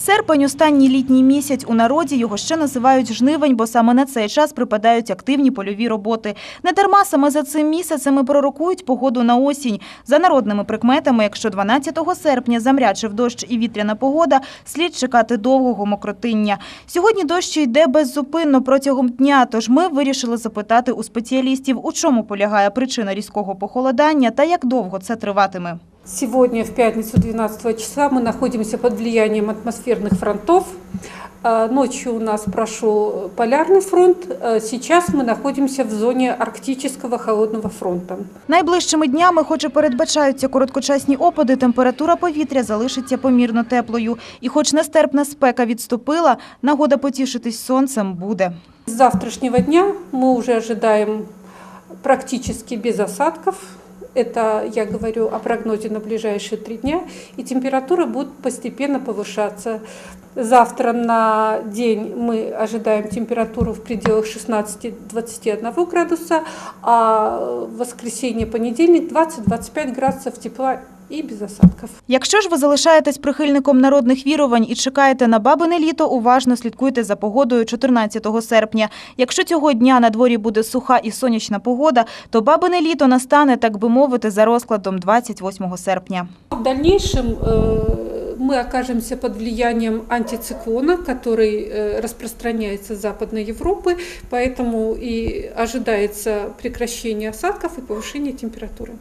Серпень – останній літній місяць у народі. Його ще називають жнивень, бо саме на цей час припадають активні польові роботи. Не дарма саме за цим місяцем пророкують погоду на осінь. За народними прикметами, якщо 12 серпня замрячив дощ і вітряна погода, слід чекати довгого мокротиння. Сьогодні дощ йде беззупинно протягом дня, тож ми вирішили запитати у спеціалістів, у чому полягає причина різкого похолодання та як довго це триватиме. Сегодня, в пятницу 12 числа, мы находимся под влиянием атмосферных фронтов. А, Ночью у нас прошел полярный фронт, а сейчас мы находимся в зоне арктического холодного фронта. Найближчими днями, хоч і передбачаються короткочасні опади, температура повітря залишиться помірно теплою. І хоч нестерпна спека відступила, нагода потішитись сонцем буде. С завтрашнего дня мы уже ожидаем практически без осадков. Это я говорю о прогнозе на ближайшие три дня. И температура будет постепенно повышаться. Завтра на день мы ожидаем температуру в пределах 16-21 градуса, а в воскресенье, понедельник 20-25 градусов тепла и без осадков. Якщо ж ви залишаєтесь прихильником народних вірувань і чекаєте на бабине літо, уважно слідкуйте за погодою 14 серпня. Якщо цього дня на дворі буде суха і сонячна погода, то бабине літо настане, так би мовити, за розкладом 28 серпня. В дальнейшем э, мы окажемся под влиянием антициклона, который э, распространяется с Западной Европы, поэтому и ожидается прекращение осадков и повышение температуры.